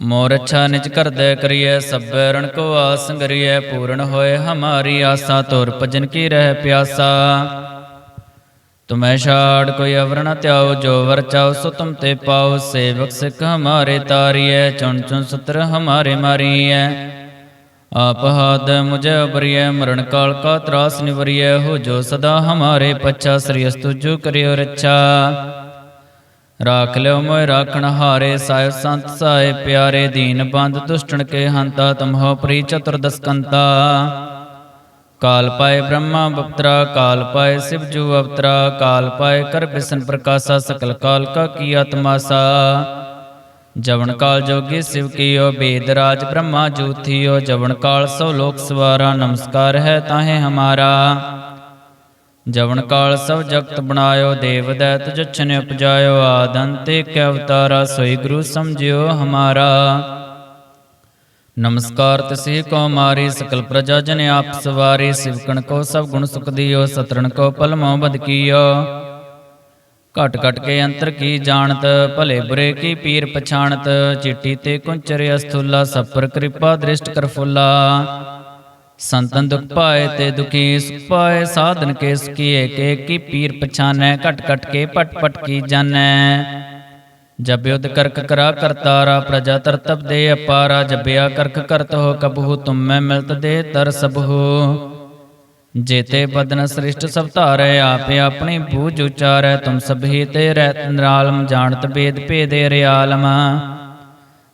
ਮੋਰ ਅੱਛਾ ਨਿਜ ਕਰਦੈ ਕਰੀਐ, ਸਭੈ ਰਣ ਕੋ ਆਸ ਪੂਰਨ ਹੋਏ ਹਮਾਰੀ ਆਸਾ, ਤੋਰ ਭਜਨ ਕੀ ਰਹਿ ਪਿਆਸਾ। ਤੁਮੈ ਛਾੜ ਕੋਈ ਅਵਰ ਨ ਧਿਆਓ ਜੋ ਵਰ ਚਾਓ ਸੋ ਤੁਮ ਤੇ ਪਾਓ ਸੇਵਕ ਸਿੱਖ ਹਮਾਰੇ ਤਾਰੀਐ, ਚੁਣ ਚੁਣ ਸਤਰ ਹਮਾਰੇ ਮਾਰੀਐ। ਆਪ ਹਾਦ ਮੁਝੇ ਉਬਰੀਐ ਮਰਨ ਕਾਲ ਕਾ ਤਰਾਸ ਨਿਵਰੀਐ, ਹੋ ਜੋ ਸਦਾ ਹਮਾਰੇ ਪੱਛਾ, ਸ੍ਰੀ ਅਸਤੁਜੂ ਕਰਿਓ ਰੱਛਾ। ਰਾਖ ਲਿਓ ਮੋਇ ਰਾਖਣ ਹਾਰੇ ਸਾਹਿਬ ਸੰਤ ਸਾਏ ਪਿਆਰੇ ਦੀਨ ਬੰਦ ਦੁਸ਼ਟਣ ਕੇ ਹੰਤਾ ਤੁਮਹੋ ਪ੍ਰੀ ਚਤੁਰਦਸ ਕੰਤਾ ਕਾਲ ਪਾਏ ਬ੍ਰਹਮਾ ਬਪਤਰਾ ਕਾਲ ਪਾਏ ਸਿਵ ਜੂ ਅਵਤਰਾ ਕਾਲ ਪਾਏ ਕਰ ਬਿਸਨ ਪ੍ਰਕਾਸ਼ਾ ਸਕਲ ਕਾਲ ਕਾ ਕੀ ਆਤਮਾਸਾ ਜਵਨ ਕਾਲ ਜੋਗੀ ਸਿਵ ਕੀਓ ਬੇਦ ਰਾਜ ਬ੍ਰਹਮਾ ਜੂਥੀਓ ਜਵਨ ਕਾਲ ਸੋ ਲੋਕ ਸਵਾਰਾ ਨਮਸਕਾਰ ਹੈ ਤਾਹੇ ਹਮਾਰਾ ਜਵਨ ਕਾਲ ਸਭ ਜਗਤ ਬਣਾਇਓ, ਦੇਵ ਦੈਤ ਜਛਨ ਉਪਜਾਇਓ ਆਦੰਤੇ ਕੇ ਅਵਤਾਰਾ, ਸੋਈ ਗੁਰੂ ਸਮਝਿਓ ਹਮਾਰਾ। ਨਮਸਕਾਰ ਤਸੇ ਕੋ ਮਾਰੀ, ਸਕਲ ਪ੍ਰਜਾ ਜਨ ਆਪ ਸਵਾਰੀ ਸਿਵਕਣ ਕੋ ਸਭ ਗੁਣ ਸੁਖ ਦਿਓ, ਸਤਰਣ ਕੋ ਪਲ ਮੋ ਬਦ ਕੀਓ। ਘਟ ਘਟ ਕੇ ਅੰਤਰ ਕੀ ਜਾਣਤ, ਭਲੇ ਬੁਰੇ ਕੀ ਪੀਰ ਪਛਾਣਤ, ਚਿੱਟੀ ਤੇ ਕੁੰਚਰ ਅਸਥੁਲਾ, ਸਭ ਪਰ ਕਿਰਪਾ ਦ੍ਰਿਸ਼ਟ ਕਰ ਫੁੱਲਾ। ਸੰਤਨ ਦੁਖ ਪਾਏ ਤੇ ਦੁਖੀ ਸੁਖ ਪਾਏ, ਸਾਧਨ ਕੇ ਸੁਖੀ ਏਕ ਕੀ ਪੀਰ ਪਛਾਨੈ, ਘਟ ਘਟ ਕੇ ਪਟ ਪਟ ਕੀ ਜਾਣੈ। ਜਬ ਕਰਕ ਕਰਾ ਕਰਤਾਰਾ, ਪ੍ਰਜਾ ਤਰਤਬ ਦੇ ਅਪਾਰਾ ਜਬਿਆ ਕਰਕ ਕਰਤ ਹੋ ਕਬਹੂ, ਤੁਮ ਮੈਂ ਮਿਲਤ ਦੇ ਤਰ ਸਬਹੂ ਜੇਤੇ ਬਦਨ ਸ੍ਰਿਸ਼ਟ ਸਭ ਧਾਰੈ, ਆਪੇ ਆਪਣੀ ਬੂਝ ਉਚਾਰੈ, ਤੁਮ ਸਭੀ ਤੇ ਰਹਿਤ ਨਿਰਾਲਮ, ਜਾਣਤ ਬੇਦ ਭੇਦੇ ਰਿਆਲਮ।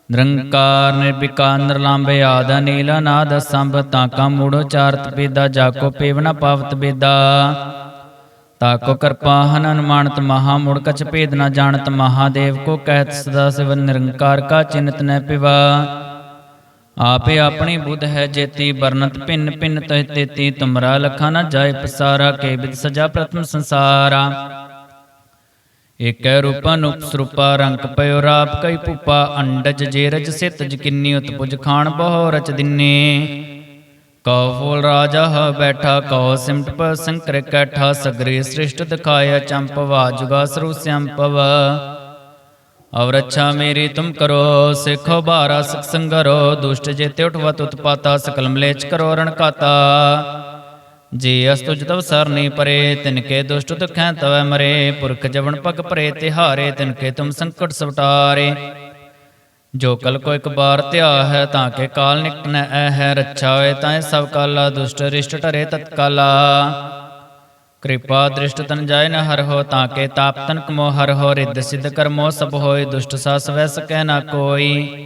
ਨਿਰੰਕਾਰ ਨਿਰਵਿਕਾਰ ਨਿਰਲੰਭੇ ਆਦ ਨੀਲ ਨਾਦ ਸੰਭ ਤਾਕਾ ਮੂੜੋ ਚਾਰਤ ਬੇਦਾ ਜਾਕੋ ਪੇਵਨਾ ਪਾਵਤ ਬੇਦਾ। ਤਾਕੋ ਕਿਰਪਾ ਹਨ ਅਨੁਮਾਨਤ ਮਹਾ ਮੁੜ ਕਛ ਭੇਦ ਨ ਜਾਣਤ ਮਹਾਦੇਵ ਕੋ ਕਹਿਤ ਸਦਾ ਸਿਵ ਨਿਰੰਕਾਰ ਕਾ ਚਿੰਤ ਨ ਪਿਵਾ। ਆਪੇ ਆਪਣੀ ਬੁੱਧ ਹੈ ਜੇਤੀ ਬਰਨਤ ਭਿੰਨ ਭਿੰਨ ਤਹਿ ਤੇਤੀ, ਤੁਮਰਾ ਲਖਾ ਨਾ ਜਾਏ ਪਸਾਰਾ, ਕੇ ਬਿਦ ਸਜਾ ਪ੍ਰਥਮ ਸੰਸਾਰਾ। ਏਕੈ ਰੂਪਾ ਨੂਪ ਸਰੂਪਾ ਰੰਗ ਪਇਓ ਰਾਪ ਕਈ ਭੂਪਾ, ਅੰਡਜ ਜੇਰਜ ਸਿਤ ਜਕਿੰਨੀ ਉਤਪੁਜ ਖਾਣ ਬਹੁ ਰਚ ਦਿਨੇ। ਕਉ ਫੂਲ ਰਾਜਾ ਹ ਬੈਠਾ, ਕਉ ਸਿਮਟ ਪ ਸੰਕਰ ਕੈਠਾ, ਸਗਰੇ ਸ੍ਰਿਸ਼ਟ ਦਿਖਾਇਆ ਚੰਪ, ਵਾਜੁਗਾ ਸਰੂ ਸੰਪਵ ਔਰ ਅੱਛਾ ਮੇਰੀ ਤੁਮ ਕਰੋ, ਸਿਖੋ ਬਾਰਾ ਸਿਖ ਸੰਗਰੋ ਦੁਸ਼ਟ ਜੇਤੇ ਉਠਵਤ ਉਤਪਾਤਾ ਸਕਲ ਮਲੇਚ ਕਰੋ ਰਣ ਕਾਤਾ। ਜੇ ਅਸਤੁਜ ਤਵ ਸਰਨੀ ਪਰੇ ਤਿਨਕੇ ਦੁਸ਼ਟ ਦੁਖੈ ਤਵੈ ਮਰੇ, ਪੁਰਖ ਜਵਨ ਪਗ ਭਰੇ ਤਿਹਾਰੇ ਤਿਨਕੇ ਤੁਮ ਸੰਕਟ ਸਵਟਾਰੇ। ਜੋ ਕਲ ਕੋ ਇੱਕ ਬਾਰ ਧਿਆ ਹੈ ਤਾਂ ਕੇ ਕਾਲ ਨਿਕਟ ਐ ਹੈ ਰੱਛਾ ਹੋਏ ਤਾਂ ਸਭ ਕਾਲਾ, ਦੁਸ਼ਟ ਰਿਸ਼ਟ ਟਰੇ ਤਤਕਾਲਾ। ਕਿਰਪਾ ਦ੍ਰਿਸ਼ਟ ਤਨ ਜਾਏ ਨ ਹਰ ਹੋ, ਤਾਂ ਕੇ ਤਾਪ ਤਨ ਕਮੋ ਹਰ ਹੋ, ਰਿੱਧ ਸਿਧ ਕਰਮੋ ਸਭ ਹੋਏ, ਦੁਸ਼ਟ ਸਾ ਸਵੈ ਸਕੈ ਨਾ ਕੋਈ।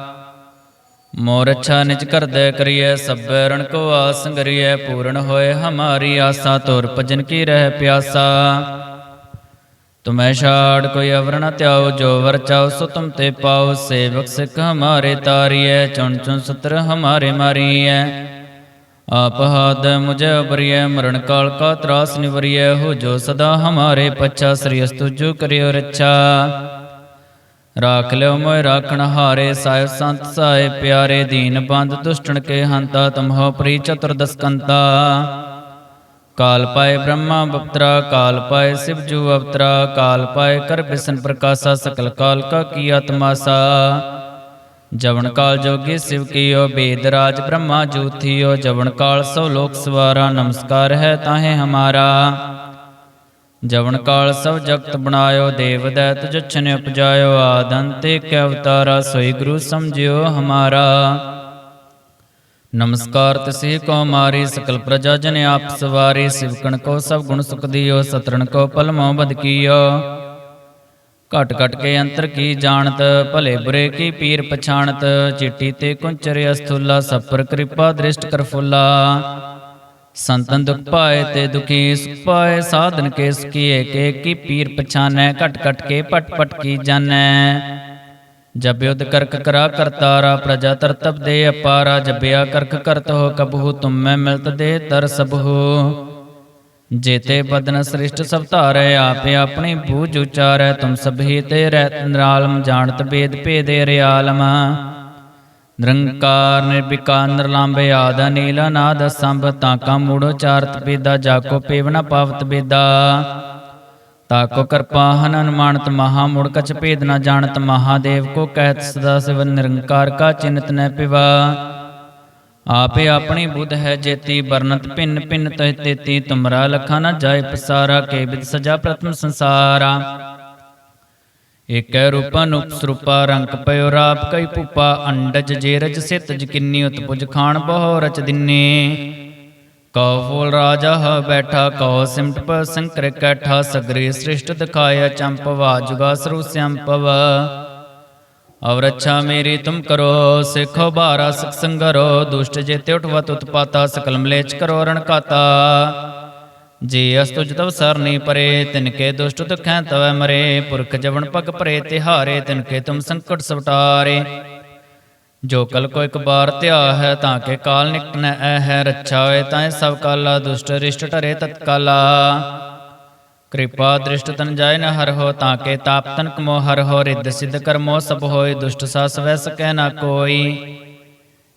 ਮੋਰ ਅੱਛਾ ਨਿਜ ਕਰਦੈ ਕਰੀਐ, ਸਭੈ ਰਣ ਕੋ ਆਸ ਪੂਰਨ ਹੋਏ ਹਮਾਰੀ ਆਸਾ, ਤੁਰ ਭਜਨ ਕੀ ਰਹਿ ਪਿਆਸਾ। ਤੁਮੈ ਛਾੜ ਕੋਈ ਅਵਰਣ ਨ ਜੋ ਵਰ ਚਾਓ ਸੋ ਤੁਮ ਤੇ ਪਾਓ ਸੇਵਕ ਸਿਖ ਹਮਾਰੇ ਤਾਰੀਐ, ਚੁਣ ਚੁਣ ਸਤਰ ਹਮਾਰੇ ਮਾਰੀਐ। ਆਪ ਹਾਦ ਮੁਝੇ ਉਬਰੀਐ ਮਰਨ ਕਾਲ ਕਾ ਤਰਾਸ ਨਿਵਰੀਐ, ਹੋ ਜੋ ਸਦਾ ਹਮਾਰੇ ਪੱਛਾ, ਸ੍ਰੀ ਅਸਤੁਜੂ ਕਰਿਓ ਰੱਛਾ। ਰਾਖ ਲਿਓ ਮੋਇ ਰਾਖਣ ਹਾਰੇ ਸਾਹਿਬ ਸੰਤ ਸਾਏ ਪਿਆਰੇ ਦੀਨ ਬੰਦ ਦੁਸ਼ਟਣ ਕੇ ਹੰਤਾ ਤੁਮਹੋ ਪ੍ਰੀ ਚਤੁਰਦਸ ਕੰਤਾ ਕਾਲ ਪਾਏ ਬ੍ਰਹਮਾ ਬਪਤਰਾ ਕਾਲ ਪਾਏ ਸਿਵ ਜੂ ਅਵਤਰਾ ਕਾਲ ਪਾਏ ਕਰ ਬਿਸਨ ਪ੍ਰਕਾਸ਼ਾ ਸਕਲ ਕਾਲ ਕਾ ਕੀ ਆਤਮਾਸਾ ਜਵਨ ਕਾਲ ਜੋਗੀ ਸਿਵ ਕੀਓ ਬੇਦ ਰਾਜ ਬ੍ਰਹਮਾ ਜੂਥੀਓ ਜਵਨ ਕਾਲ ਸੋ ਲੋਕ ਸਵਾਰਾ ਨਮਸਕਾਰ ਹੈ ਤਾਹੇ ਹਮਾਰਾ ਜਵਨ ਕਾਲ ਸਭ ਜਗਤ ਬਣਾਇਓ, ਦੇਵ ਦੈਤ ਜਛਨ ਉਪਜਾਇਓ ਆਦੰਤੇ ਕੈ ਅਵਤਾਰਾ, ਸੋਈ ਗੁਰੂ ਸਮਝਿਓ ਹਮਾਰਾ। ਨਮਸਕਾਰ ਤਿਸੇ ਕੋ ਮਾਰੀ, ਸਕਲ ਪ੍ਰਜਾ ਜਨ ਆਪ ਸਵਾਰੀ, ਸਿਵਕਣ ਕੋ ਸਭ ਗੁਣ ਸੁਖ ਦਿਓ, ਸਤਰਣ ਕੋ ਪਲ ਮੋ ਬਦ ਕੀਓ। ਘਟ ਘਟ ਕੇ ਅੰਤਰ ਕੀ ਜਾਣਤ, ਭਲੇ ਬੁਰੇ ਕੀ ਪੀਰ ਪਛਾਣਤ, ਚਿੱਟੀ ਤੇ ਕੁੰਚਰ ਅਸਥੁਲਾ, ਸਭ ਪਰ ਕਿਰਪਾ ਦ੍ਰਿਸ਼ਟ ਕਰ ਫੁੱਲਾ। ਸੰਤਨ ਦੁਖ ਪਾਏ ਤੇ ਦੁਖੀ ਸੁਖ ਪਾਏ, ਸਾਧਨ ਕੇ ਸੁਖੀ ਏਕੇ ਕੀ ਪੀਰ ਪਛਾਨੈ, ਘਟ ਘਟ ਕੇ ਪਟ ਪਟ ਕੀ ਜਾਣੈ। ਜਬ ਕਰਕ ਕਰਾ ਕਰਤਾਰਾ ਪ੍ਰਜਾ ਤਰਤਬ ਦੇ ਅਪਾਰਾ ਜਬਿਆ ਕਰਕ ਕਰਤ ਹੋ, ਕਬਹੂ ਤੁਮ ਮੈਂ ਮਿਲਤ ਦੇ ਤਰ ਸਬਹੂ। ਜੇਤੇ ਬਦਨ ਸ੍ਰਿਸ਼ਟ ਸਭ ਧਾਰੈ, ਆਪੇ ਆਪਣੀ ਬੂਝ ਉਚਾਰੈ, ਤੁਮ ਸਭੀ ਤੇ ਰਹਿਤ ਨਿਰਾਲਮ, ਜਾਣਤ ਬੇਦ ਭੇਦੇ ਰਿਆਲਮ। ਨਿਰੰਕਾਰ ਨਿਰਵਿਕਾਰ ਨਿਰਲੰਭੇ ਆਦ ਨੀਲ ਨਾਦ ਸੰਭ ਤਾਕਾ ਮੂੜੋ ਚਾਰਤ ਬੇਦਾ ਜਾਕੋ ਪੇਵਨਾ ਪਾਵਤ ਬੇਦਾ। ਤਾਕੋ ਕਿਰਪਾ ਹਨ ਅਨੁਮਾਨਤ ਮਹਾ, ਮੁੜ ਕਛ ਭੇਦ ਨਾ ਜਾਣਤ ਮਹਾਦੇਵ ਕੋ ਕਹਿਤ ਸਦਾ ਸਿਵ ਨਿਰੰਕਾਰ ਕਾ ਚਿੰਤ ਨ ਪਿਵਾ। ਆਪੇ ਆਪਣੀ ਬੁੱਧ ਹੈ ਜੇਤੀ ਵਰਨਤ ਭਿੰਨ ਭਿੰਨ ਤਹਿ ਤੇਤੀ, ਤੁਮਰਾ ਲਖਾ ਨਾ ਜਾਏ ਪਸਾਰਾ, ਕੇ ਬਿਦ ਸਜਾ ਪ੍ਰਥਮ ਸੰਸਾਰਾ। ਏਕੈ ਰੂਪਾ ਨੂਪ ਸਰੂਪਾ ਰੰਗ ਪਇਓ ਰਾਪ ਕਈ ਪੂਪਾ ਅੰਡਜ ਜੇ ਸਿਤ ਜਕਿੰਨੀ ਉਤਪੁਜ ਖਾਣ ਬਹੁ ਰਚ ਦਿਨੇ। ਕਉ ਫੂਲ ਰਾਜਾ ਹ ਬੈਠਾ, ਕਉ ਸਿਮਟ ਪ ਸੰਕਰ ਕੈਠਾ, ਸਗਰੇ ਸ੍ਰਿਸ਼ਟ ਦਿਖਾਇਆ ਚੰਪਵਾ ਜੁਗਾ ਸਰੂ ਸੰਪਵ ਅਵ ਰੱਛਾ ਮੇਰੀ ਤੁਮ ਕਰੋ, ਸਿਖੋ ਬਾਰਾ ਸਖ ਸੰਗਰੋ, ਦੁਸ਼ਟ ਜੇ ਤੇ ਉਠਵਤ ਉਤਪਾਤਾ ਸਕਲ ਮਲੇਚ ਕਰੋ ਰਣ ਕਾਤਾ। ਜੇ ਅਸਤੁਜ ਤਵ ਸਰਨੀ ਪਰੇ ਤਿਨਕੇ ਦੁਸ਼ਟ ਦੁਖੈ ਤਵੈ ਮਰੇ, ਪੁਰਖ ਜਵਨ ਪਗ ਪਰੇ, ਤਿਹਾਰੇ ਤਿਨਕੇ ਤੁਮ ਸੰਕਟ ਸਵਟਾਰੇ। ਜੋ ਕਲ ਕੋ ਇੱਕ ਬਾਰ ਧਿਆ ਹੈ ਤਾਂ ਕੇ ਕਾਲ ਨਿਕਟ ਨ ਐ ਹੈ ਰੱਛਾ ਹੋਏ ਤਾਂ ਸਭ ਕਾਲਾ, ਦੁਸ਼ਟ ਰਿਸ਼ਟ ਟਰੇ ਤਤਕਾਲਾ। ਕਿਰਪਾ ਦ੍ਰਿਸ਼ਟ ਤਨ ਜਾਏ ਨ ਹਰ ਹੋ, ਤਾਂ ਕੇ ਤਾਪ ਤਨ ਕਮੋ ਹਰ ਹੋ, ਰਿੱਧ ਸਿੱਧ ਕਰਮੋ ਸਭ ਹੋਏ, ਦੁਸ਼ਟ ਸਾ ਸਵੈ ਸਕੈ ਨਾ ਕੋਈ।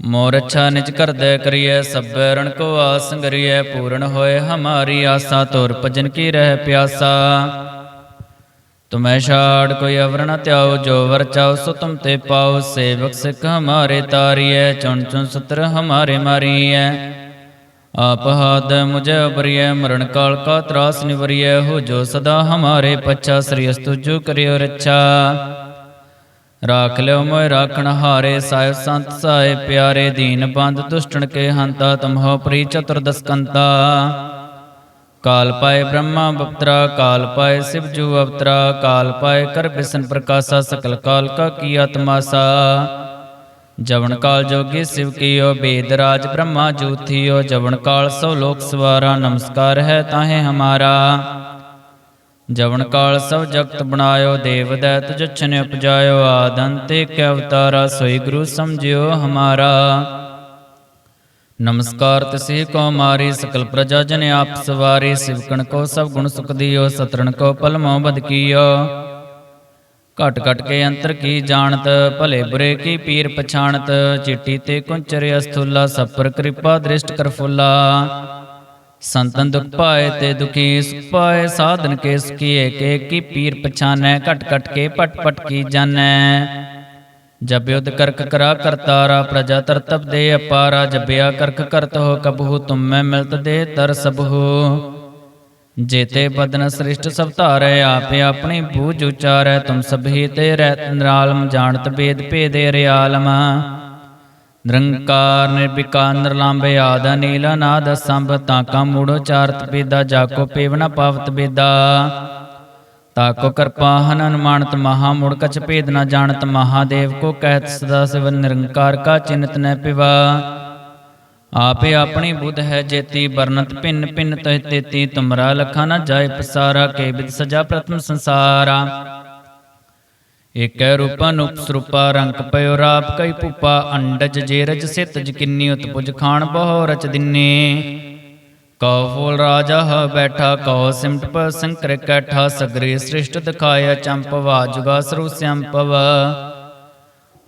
ਮੋਰ ਅੱਛਾ ਨਿਜ ਕਰਦੈ ਕਰੀਐ, ਸਭੈ ਰਣ ਕੋ ਆਸ ਪੂਰਨ ਹੋਏ ਹਮਾਰੀ ਆਸਾ, ਤੋਰ ਭਜਨ ਕੀ ਰਹਿ ਪਿਆਸਾ। ਤੁਮੈ ਛਾੜ ਕੋਈ ਅਵਰ ਨ ਧਿਆਓ ਜੋ ਵਰ ਚਾਓ ਸੋ ਤੁਮ ਤੇ ਪਾਓ ਸੇਵਕ ਸਿਖ ਹਮਾਰੇ ਤਾਰੀਐ, ਚੁਣ ਚੁਣ ਸਤਰ ਹਮਾਰੇ ਮਾਰੀਐ। ਆਪ ਹਾਦ ਮੁਝੇ ਅਬਰੀਐ ਮਰਨ ਕਾਲ ਕਾ ਤਰਾਸ ਨਿਵਰੀਐ, ਹੋ ਜੋ ਸਦਾ ਹਮਾਰੇ ਪੱਛਾ, ਸ੍ਰੀ ਅਸਤੁ ਜੋ ਕਰਿਓ ਰੱਛਾ। ਰਾਖ ਲਿਓ ਮੋਇ ਰਾਖਣ ਹਾਰੇ ਸਾਹਿਬ ਸੰਤ ਸਾਏ ਪਿਆਰੇ ਦੀਨ ਬੰਦ ਦੁਸ਼ਟਣ ਕੇ ਹੰਤਾ ਤੁਮਹੋ ਪ੍ਰੀ ਚਤੁਰਦਸ ਕੰਤਾ ਕਾਲ ਪਾਏ ਬ੍ਰਹਮਾ ਬਪਤਰਾ ਕਾਲ ਪਾਏ ਸਿਵ ਜੂ ਅਵਤਰਾ ਕਾਲ ਪਾਏ ਕਰ ਬਿਸਨ ਪ੍ਰਕਾਸ਼ਾ ਸਕਲ ਕਾਲ ਕਾ ਕੀ ਆਤਮਾਸਾ ਜਵਨ ਕਾਲ ਜੋਗੀ ਸਿਵ ਕੀਓ ਬੇਦ ਰਾਜ ਬ੍ਰਹਮਾ ਜੂਥੀਓ ਜਵਨ ਕਾਲ ਸੋ ਲੋਕ ਸਵਾਰਾ ਨਮਸਕਾਰ ਹੈ ਤਾਹੇ ਹਮਾਰਾ ਜਵਨ ਕਾਲ ਸਭ ਜਗਤ ਬਣਾਇਓ, ਦੇਵ ਦੈਤ ਜਛਨ ਉਪਜਾਇਓ ਆਦੰਤੇ ਕੈ ਅਵਤਾਰਾ, ਸੋਈ ਗੁਰੂ ਸਮਝਿਓ ਹਮਾਰਾ। ਨਮਸਕਾਰ ਤਿਸੇ ਕੋ ਮਾਰੀ, ਸਕਲ ਪ੍ਰਜਾ ਜਨ ਆਪ ਸਵਾਰੀ ਸਿਵਕਣ ਕੋ ਸਭ ਗੁਣ ਸੁਖ ਦਿਓ, ਸਤਰਣ ਕੋ ਪਲ ਮੋ ਬਦ ਕੀਓ। ਘਟ ਘਟ ਕੇ ਅੰਤਰ ਕੀ ਜਾਣਤ, ਭਲੇ ਬੁਰੇ ਕੀ ਪੀਰ ਪਛਾਣਤ, ਚਿੱਟੀ ਤੇ ਕੁੰਚਰ ਅਸਥੁਲਾ, ਸਭ ਪਰ ਕਿਰਪਾ ਦ੍ਰਿਸ਼ਟ ਕਰ ਫੁੱਲਾ। ਸੰਤਨ ਦੁਖ ਪਾਏ ਤੇ ਦੁਖੀ ਸੁਖ ਪਾਏ, ਸਾਧਨ ਕੇ ਸੁਖੀ ਏਕੇ ਕੀ ਪੀਰ ਪਛਾਨੈ, ਘਟ ਘਟ ਕੇ ਪਟ ਪਟ ਕੀ ਜਾਣੈ। ਜਬ ਕਰਕ ਕਰਾ ਕਰਤਾਰਾ, ਪ੍ਰਜਾ ਤਰਤਬ ਦੇ ਅਪਾਰਾ ਜਬਿਆ ਕਰਕ ਕਰਤ ਹੋ ਕਬਹੂ, ਤੁਮ ਮੈਂ ਮਿਲਤ ਦੇ ਤਰ ਸਬਹੂ। ਜੇਤੇ ਬਦਨ ਸ੍ਰਿਸ਼ਟ ਸਭ ਧਾਰੈ, ਆਪੇ ਆਪਣੀ ਬੂਝ ਉਚਾਰੈ, ਤੁਮ ਸਭੀ ਤੇ ਰਹਿਤ ਨਿਰਾਲਮ, ਜਾਣਤ ਬੇਦ ਭੇਦੇ ਰਿਆਲਮ। ਨਿਰੰਕਾਰ ਨਿਰਵਿਕਾਰ ਨਿਰਲੰਭ ਆਦ ਨੀਲ ਨਾਦ ਸੰਭ ਤਾਕਾ ਮੂੜੋ ਚਾਰਤ ਬੇਦਾ ਜਾਕੋ ਪੇਵਨਾ ਪਾਵਤ ਬੇਦਾ। ਤਾਕੋ ਕਿਰਪਾ ਹਨ ਅਨੁਮਾਨਤ ਮਹਾ ਮੁੜ ਕਛ ਭੇਦ ਨ ਜਾਣਤ, ਮਹਾਦੇਵ ਕੋ ਕਹਿਤ ਸਦਾ ਸਿਵ ਨਿਰੰਕਾਰ ਕਾ ਚਿੰਤ ਨ ਪਿਵਾ। ਆਪੇ ਆਪਣੀ ਬੁੱਧ ਹੈ ਜੇਤੀ ਵਰਨਤ ਭਿੰਨ ਭਿੰਨ ਤਹਿ ਤੇਤੀ, ਤੁਮਰਾ ਲਖਾ ਨ ਜਾਏ ਪਸਾਰਾ, ਕੇ ਬਿਦ ਸਜਾ ਪ੍ਰਥਮ ਸੰਸਾਰਾ। ਏਕੈ ਰੂਪਾ ਨੂਪ ਸਰੂਪਾ ਰੰਗ ਪਇਓ ਰਾਪ ਕਈ ਪੂਪਾ ਅੰਡਜ ਜੇਰਜ ਸਿਤ ਜਕਿੰਨੀ ਉਤਪੁਜ ਖਾਨ ਬਹੁ ਰਚ ਦਿਨੇ। ਕਉ ਫੂਲ ਰਾਜਾ ਹ ਬੈਠਾ, ਕਉ ਸਿਮਟ ਪ ਸੰਕਰ ਕੈਠਾ, ਸਗਰੇ ਸ੍ਰਿਸ਼ਟ ਦਿਖਾਇਆ ਚੰਪ ਜੁਗਾ ਸਰੂ ਸੰਪਵ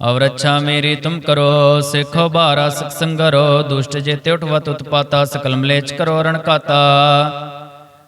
ਔਰ ਅੱਛਾ ਮੇਰੀ ਤੁਮ ਕਰੋ, ਸਿਖੋ ਬਾਰਾ ਸਿਖ ਸੰਗਰੋ, ਦੁਸ਼ਟ ਜੇ ਤੇ ਉਠਵਤ ਉਤਪਾਤਾ ਸਕਲ ਮਲੇਚ ਕਰੋ ਰਣ ਕਾਤਾ।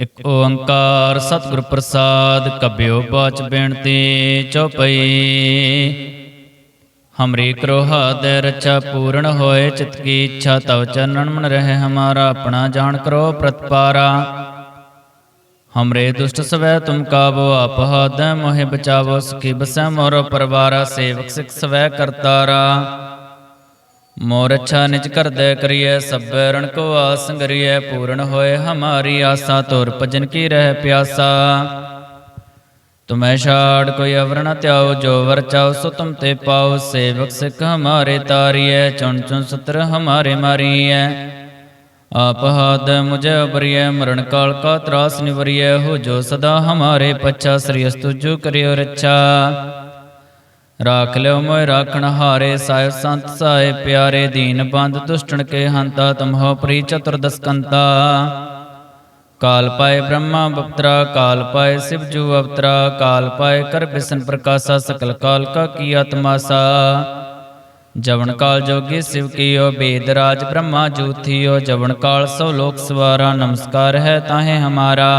ਇਕ ਓੰਕਾਰ ਸਤਿਗੁਰ ਪ੍ਰਸਾਦ, ਕਬਿਓ ਬਾਚ ਬੇਨਤੀ ਚਉਪਈ। ਹਮਰੀ ਕਰੋ ਹਾਦੈ ਰਚਾ ਪੂਰਨ ਹੋਏ, ਚਿਤ ਕੀ ਇੱਛਾ ਤਵ ਚਰਨਨ ਮਨ ਰਹਿ, ਹਮਾਰਾ ਆਪਣਾ ਜਾਣ ਕਰੋ ਪ੍ਰਤਪਾਰਾ। ਹਮਰੇ ਦੁਸ਼ਟ ਸਵੈ ਤੁਮ ਕਾਬੋ ਆਪ ਹਾਦੈ ਮੋਹਿ ਬਚਾਵੋ, ਸੁਖੀ ਬਸੈ ਮੋਰ ਪਰਵਾਰਾ, ਸੇਵਕ ਸਿਖ ਸਵੈ ਕਰਤਾਰਾ। ਮੋਰ ਅੱਛਾ ਨਿਜ ਕਰਦੈ ਕਰੀਐ, ਸਭੈ ਰਣ ਕੋ ਆਸ ਪੂਰਨ ਹੋਏ ਹਮਾਰੀ ਆਸਾ, ਤੋਰ ਭਜਨ ਕੀ ਰਹਿ ਪਿਆਸਾ। ਤੁਮੈ ਛਾੜ ਕੋਈ ਅਵਰ ਨ ਧਿਆਓ ਜੋ ਵਰ ਚਾਓ ਸੋ ਤੁਮ ਤੇ ਪਾਓ ਸੇਵਕ ਸਿੱਖ ਹਮਾਰੇ ਤਾਰੀਐ, ਚੁਣ ਚੁਣ ਸਤਰ ਹਮਾਰੇ ਮਾਰੀਐ। ਆਪ ਹਾਦ ਮੁਝੇ ਅਬਰੀਐ ਮਰਨ ਕਾਲ ਕਾ ਤਰਾਸ ਨਿਵਰੀਐ, ਹੋ ਜੋ ਸਦਾ ਹਮਾਰੇ ਪੱਛਾ, ਸ੍ਰੀ ਅਸਤੁਜੂ ਕਰਿਓ ਰੱਛਾ। ਰਾਖ ਲਿਓ ਮੋਇ ਰਾਖਣ ਹਾਰੇ ਸਾਹਿਬ ਸੰਤ ਸਾਏ ਪਿਆਰੇ ਦੀਨ ਬੰਦ ਦੁਸ਼ਟਣ ਕੇ ਹੰਤਾ ਤੁਮਹੋ ਪ੍ਰੀ ਚਤੁਰਦਸ ਕੰਤਾ ਕਾਲ ਪਾਏ ਬ੍ਰਹਮਾ ਬਪਤਰਾ ਕਾਲ ਪਾਏ ਸਿਵ ਜੂ ਅਵਤਰਾ ਕਾਲ ਪਾਏ ਕਰ ਬਿਸਨ ਪ੍ਰਕਾਸ਼ਾ ਸਕਲ ਕਾਲ ਕਾ ਕੀ ਆਤਮਾਸਾ ਜਵਨ ਕਾਲ ਜੋਗੀ ਸਿਵ ਕੀਓ ਬੇਦ ਰਾਜ ਬ੍ਰਹਮਾ ਜੂਥੀਓ ਜਵਨ ਕਾਲ ਸੋ ਲੋਕ ਸਵਾਰਾ ਨਮਸਕਾਰ ਹੈ ਤਾਹੇ ਹਮਾਰਾ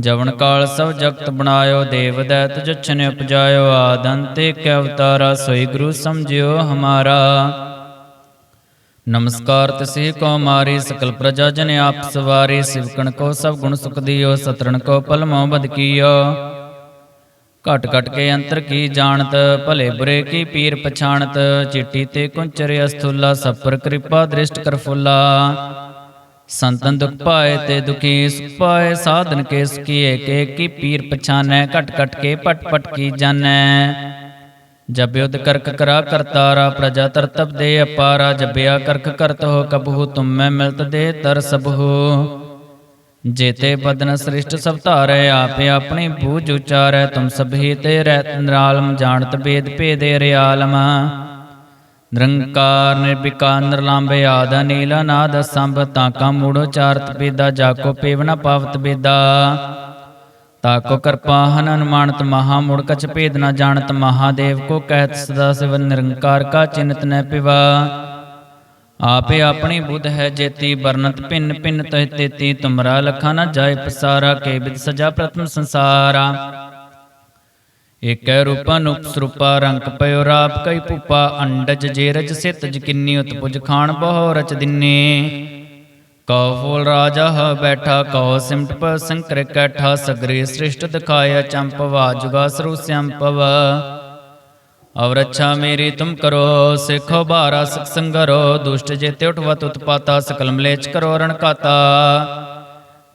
ਜਵਨ ਕਾਲ ਸਭ ਜਗਤ ਬਣਾਇਓ, ਦੇਵ ਦੈਤ ਜਛਨ ਉਪਜਾਇਓ ਆਦੰਤੇ ਕੈ ਅਵਤਾਰਾ, ਸੋਈ ਗੁਰੂ ਸਮਝਿਓ ਹਮਾਰਾ। ਨਮਸਕਾਰ ਤਿਸੇ ਕੋ ਮਾਰੀ, ਸਕਲ ਪ੍ਰਜਾ ਜਨ ਆਪ ਸਵਾਰੀ ਸਿਵਕਣ ਕੋ ਸਭ ਗੁਣ ਸੁਖ ਦਿਓ, ਸਤਰਣ ਕੋ ਪਲਮੋ ਬਦ ਕੀਓ। ਘਟ ਘਟ ਕੇ ਅੰਤਰ ਕੀ ਜਾਣਤ, ਭਲੇ ਬੁਰੇ ਕੀ ਪੀਰ ਪਛਾਣਤ, ਚਿੱਟੀ ਤੇ ਕੁੰਚਰ ਅਸਥੁਲਾ, ਸਭ ਪਰ ਕਿਰਪਾ ਦ੍ਰਿਸ਼ਟ ਕਰ ਫੁੱਲਾ। ਸੰਤਨ ਦੁਖ ਪਾਏ ਤੇ ਦੁਖੀ ਸੁਖ ਪਾਏ, ਸਾਧਨ ਕੇ ਸੁਖੀ ਏਕ ਕੀ ਪੀਰ ਪਛਾਨੈ, ਘਟ ਘਟ ਕੇ ਪਟ ਪਟ ਕੀ ਜਾਣੈ? ਜਬ ਕਰਕ ਕਰਾ ਕਰਤਾਰਾ, ਪ੍ਰਜਾ ਤਰਤਬ ਦੇ ਅਪਾਰਾ ਜਬਿਆ ਕਰਕ ਕਰਤ ਹੋ ਕਬਹੂ, ਤੁਮ ਮੈਂ ਮਿਲਤ ਦੇ ਤਰ ਸਬਹੂ ਜੇਤੇ ਬਦਨ ਸ੍ਰਿਸ਼ਟ ਸਭ ਧਾਰੈ, ਆਪੇ ਆਪਣੀ ਬੂਝ ਉਚਾਰੈ, ਤੁਮ ਸਭੀ ਤੇ ਰਹਿ ਨਿਰਾਲਮ, ਜਾਣਤ ਬੇਦ ਭੇਦੇ ਰਿਆਲਮ। ਨਿਰੰਕਾਰ ਨਿਰਵਿਕਾਰ ਨਿਰਲੰਭ ਆਦ ਨੀਲ ਨਾਦ ਸੰਭ ਤਾਕਾ ਮੂੜੋ ਚਾਰਤ ਬੇਦਾ ਜਾਕੋ ਪੇਵਨਾ ਪਾਵਤ ਬੇਦਾ। ਤਾਕੋ ਕਿਰਪਾ ਹਨ ਅਨੁਮਾਨਤ ਮਹਾ ਮੁੜ ਕਛ ਭੇਦ ਨ ਜਾਣਤ ਮਹਾਦੇਵ ਕੋ ਕਹਿਤ ਸਦਾ ਸਿਵ ਨਿਰੰਕਾਰ ਕਾ ਚਿੰਤ ਨ ਪਿਵਾ। ਆਪੇ ਆਪਣੀ ਬੁੱਧ ਹੈ ਜੇਤੀ ਵਰਨਤ ਭਿੰਨ ਭਿੰਨ ਤਹਿ ਤੇਤੀ, ਤੁਮਰਾ ਲਖਾ ਨਾ ਜਾਏ ਪਸਾਰਾ, ਕੇ ਬਿਦ ਸਜਾ ਪ੍ਰਥਮ ਸੰਸਾਰਾ। ਏਕੈ ਰੂਪਾ ਨੂਪ ਸਰੂਪਾ ਰੰਗ ਪਇਓ ਰਾਪ ਕਈ ਪੂਪਾ ਅੰਡਜ ਜੇਰਜ ਸਿਤ ਜਕਿੰਨੀ ਉਤਪੁਜ ਖਾਣ ਬਹੁ ਰਚ ਦਿਨੇ। ਕਉ ਫੂਲ ਰਾਜਾ ਹ ਬੈਠਾ, ਕਉ ਸਿਮਟ ਪ ਸੰਕਰ ਕੈਠਾ, ਸਗਰੇ ਸ੍ਰਿਸ਼ਟ ਦਿਖਾਇਆ ਚੰਪਵਾ ਜੁਗਾ ਸਰੂ ਸੰਪਵ ਔਰ ਅੱਛਾ ਮੇਰੀ ਤੁਮ ਕਰੋ, ਸਿਖੋ ਬਾਰਾ ਸਿਖ ਸੰਗਰੋ ਦੁਸ਼ਟ ਜੇਤੇ ਉਠਵਤ ਉਤਪਾਤਾ ਸਕਲ ਮਲੇਚ ਕਰੋ ਰਣ ਕਾਤਾ।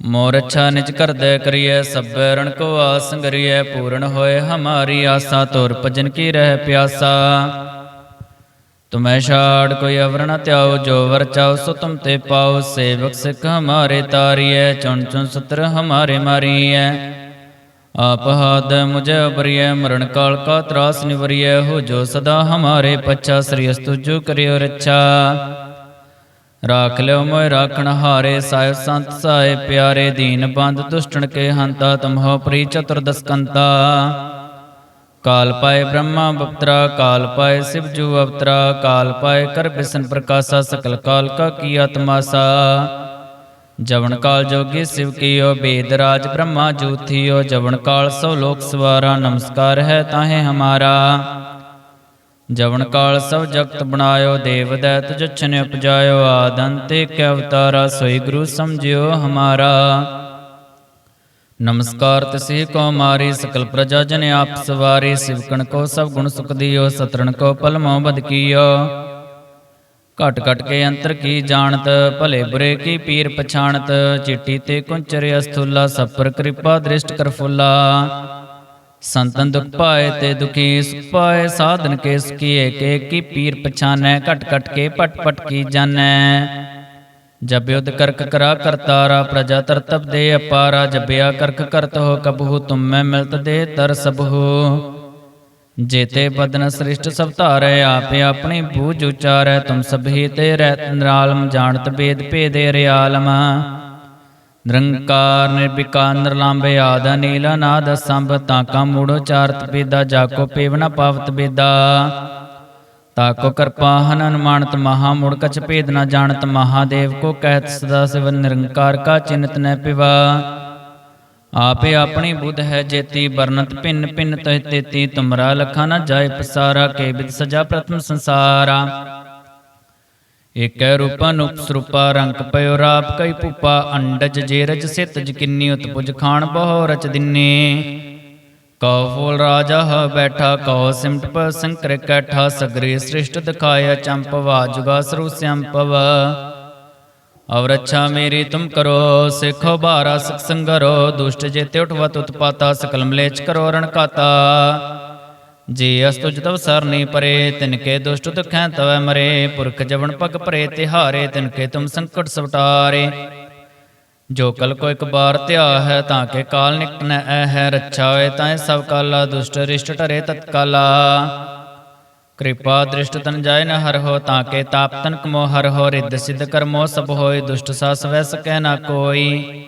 ਮੋਰ ਅੱਛਾ ਨਿਜ ਕਰਦੈ ਕਰੀਐ ਸਭੈ ਰਣ ਕੋ ਆਸ ਪੂਰਨ ਹੋਏ ਹਮਾਰੀ ਆਸਾ, ਤੁਰ ਭਜਨ ਕੀ ਰਹਿ ਪਿਆਸਾ। ਤੁਮੈ ਛਾੜ ਕੋਈ ਅਵਰ ਨ ਜੋ ਵਰ ਚਾਓ ਸੋ ਤੁਮ ਤੇ ਪਾਓ ਸੇਵਕ ਸਿਖ ਹਮਾਰੇ ਤਾਰੀਐ, ਚੁਣ ਚੁਣ ਸਤਰ ਹਮਾਰੇ ਮਾਰੀਐ। ਆਪ ਹਾਦ ਮੁਝੇ ਅਬਰੀਐ ਮਰਨ ਕਾਲ ਕਾ ਤਰਾਸ ਨਿਵਰੀਐ, ਹੋ ਜੋ ਸਦਾ ਹਮਾਰੇ ਪੱਛਾ, ਸ੍ਰੀ ਅਸਤੁ ਜੋ ਕਰਿਓ ਰੱਛਾ। ਰਾਖ ਲਿਓ ਮੋਇ ਰਾਖਣ ਹਾਰੇ ਸਾਹਿਬ ਸੰਤ ਸਾਏ ਪਿਆਰੇ ਦੀਨ ਬੰਦ ਦੁਸ਼ਟਣ ਕੇ ਹੰਤਾ ਤਮਹੋ ਪ੍ਰੀ ਚਤੁਰਦਸ ਕੰਤਾ ਕਾਲ ਪਾਏ ਬ੍ਰਹਮਾ ਬਪਤਰਾ ਕਾਲ ਪਾਏ ਸਿਵ ਜੂ ਅਵਤਰਾ ਕਾਲ ਪਾਏ ਕਰ ਬਿਸਨ ਪ੍ਰਕਾਸ਼ਾ ਸਕਲ ਕਾਲ ਕਾ ਕੀ ਆਤਮਾਸਾ ਜਵਨ ਕਾਲ ਜੋਗੀ ਸਿਵ ਕੀਓ ਬੇਦ ਰਾਜ ਬ੍ਰਹਮਾ ਜੂਥੀਓ ਜਵਨ ਕਾਲ ਸੋ ਲੋਕ ਸਵਾਰਾ ਨਮਸਕਾਰ ਹੈ ਤਾਹੇ ਹਮਾਰਾ ਜਵਨ ਕਾਲ ਸਭ ਜਗਤ ਬਣਾਇਓ, ਦੇਵ ਦੈਤ ਜਛਨ ਉਪਜਾਇਓ ਆਦੰਤੇ ਕੈ ਅਵਤਾਰਾ ਸੋਈ ਗੁਰੂ ਸਮਝਿਓ ਹਮਾਰਾ। ਨਮਸਕਾਰ ਤਿਸੇ ਕੋ ਮਾਰੀ, ਸਕਲ ਪ੍ਰਜਾ ਜਨ ਆਪ ਸਵਾਰੀ, ਸਿਵਕਣ ਕੋ ਸਭ ਗੁਣ ਸੁਖ ਦਿਓ, ਸਤਰਣ ਕੋ ਪਲ ਮੋ ਬਦ ਕੀਓ। ਘਟ ਘਟ ਕੇ ਅੰਤਰ ਕੀ ਜਾਣਤ, ਭਲੇ ਬੁਰੇ ਕੀ ਪੀਰ ਪਛਾਣਤ, ਚਿੱਟੀ ਤੇ ਕੁੰਚਰ ਅਸਥੁਲਾ ਸਭ ਪਰ ਕਿਰਪਾ ਦ੍ਰਿਸ਼ਟ ਕਰ ਫੁੱਲਾ। ਸੰਤਨ ਦੁਖ ਪਾਏ ਤੇ ਦੁਖੀ ਸੁਖ ਪਾਏ, ਸਾਧਨ ਕੇ ਸੁਖੀ ਏਕ ਕੀ ਪੀਰ ਪਛਾਨੈ, ਘਟ ਘਟ ਕੇ ਪਟ ਪਟ ਕੀ ਜਾਣੈ। ਜਬ ਕਰਕ ਕਰਾ ਕਰਤਾਰਾ ਪ੍ਰਜਾ ਤਰਤਬ ਦੇ ਅਪਾਰਾ ਜਬਿਆ ਕਰਕ ਕਰਤ ਹੋ ਕਬਹੂ, ਤੁਮ ਮੈਂ ਮਿਲਤ ਦੇ ਤਰ ਸਬਹੂ। ਜੇਤੇ ਬਦਨ ਸ੍ਰਿਸ਼ਟ ਸਭ ਧਾਰੈ, ਆਪੇ ਆਪਣੀ ਬੂਝ ਉਚਾਰੈ, ਤੁਮ ਸਭੀ ਤੇ ਰਹਿਤ ਨਿਰਾਲਮ, ਜਾਣਤ ਬੇਦ ਭੇਦੇ ਰਿਆਲਮ। ਨਿਰੰਕਾਰ ਨਿਰਵਿਕਾਰ ਨਿਰਲੰਭੇ ਆਦ ਨੀਲਾ ਨਾਦ ਸੰਭ ਤਾਕਾ ਮੂੜੋ ਚਾਰਤ ਬੇਦਾ ਜਾਕੋ ਪੇਵਨਾ ਪਾਵਤ ਬੇਦਾ। ਤਾਕੋ ਕਿਰਪਾ ਹਨ ਅਨੁਮਾਨਤ ਮਹਾ ਮੁੜ, ਕਛ ਭੇਦ ਨ ਜਾਣਤ ਮਹਾਦੇਵ ਕੋ ਕਹਿਤ ਸਦਾ ਸਿਵ ਨਿਰੰਕਾਰ ਕਾ ਚਿੰਤ ਨ ਪਿਵਾ। ਆਪੇ ਆਪਣੀ ਬੁੱਧ ਹੈ ਜੇਤੀ ਵਰਨਤ ਭਿੰਨ ਭਿੰਨ ਤਹਿ ਤੇਤੀ, ਤੁਮਰਾ ਲਖਾ ਨਾ ਜਾਏ ਪਸਾਰਾ, ਕੇ ਬਿਦ ਸਜਾ ਪ੍ਰਥਮ ਸੰਸਾਰਾ। ਏਕੈ ਰੂਪਾ ਨੂਪ ਸਰੂਪਾ ਰੰਗ ਪਇਓ ਰਾਪ ਕਈ ਪੂਪਾ ਅੰਡਜ ਜੇ ਸਿਤ ਜਕਿੰਨੀ ਉਤਪੁਜ ਖਾਣ ਬਹੁ ਰਚ ਦਿਨੇ। ਕਉ ਫੂਲ ਰਾਜਾ ਹ ਬੈਠਾ, ਕਉ ਸਿਮਟ ਪ ਸੰਕਰ ਕੈਠਾ, ਸਗਰੇ ਸ੍ਰਿਸ਼ਟ ਦਿਖਾਇਆ ਚੰਪਵਾ ਜੁਗਾ ਸਰੂ ਸੰਪਵ ਅਵਰ ਅੱਛਾ ਮੇਰੀ ਤੁਮ ਕਰੋ, ਸਿਖੋ ਬਾਰਾ ਸਖ ਸੰਗਰੋ ਦੁਸ਼ਟ ਜੇ ਤੇ ਉਠਵਤ ਉਤਪਾਤਾ ਸਕਲ ਮਲੇਚ ਕਰੋ ਰਣ ਕਾਤਾ। ਜੀ ਅਸਤੁ ਜਤਵ ਸਰਨੀ ਪਰੇ ਤਿਨਕੇ ਦੁਸ਼ਟ ਦੁਖੈ ਤਵੈ ਮਰੇ, ਪੁਰਖ ਜਵਨ ਪਗ ਭਰੇ ਤਿਹਾਰੇ ਤਿਨਕੇ ਤੁਮ ਸੰਕਟ ਸਵਟਾਰੇ। ਜੋ ਕਲ ਕੋ ਇੱਕ ਬਾਰ ਧਿਆ ਹੈ ਤਾਂ ਕੇ ਕਾਲ ਨਿਕਟ ਨ ਐ ਹੈ ਰੱਛਾ ਹੋਏ ਤਾਂ ਸਭ ਕਾਲਾ, ਦੁਸ਼ਟ ਰਿਸ਼ਟ ਟਰੇ ਤਤਕਾਲਾ। ਕਿਰਪਾ ਦ੍ਰਿਸ਼ਟ ਤਨ ਜਾਏ ਨ ਹਰ ਹੋ, ਤਾਂ ਕੇ ਤਾਪ ਤਨ ਕਮੋ ਹਰ ਹੋ, ਰਿੱਧ ਸਿੱਧ ਕਰਮੋ ਸਭ ਹੋਏ, ਦੁਸ਼ਟ ਸਾ ਸਵੈ ਸਕੈ ਨਾ ਕੋਈ।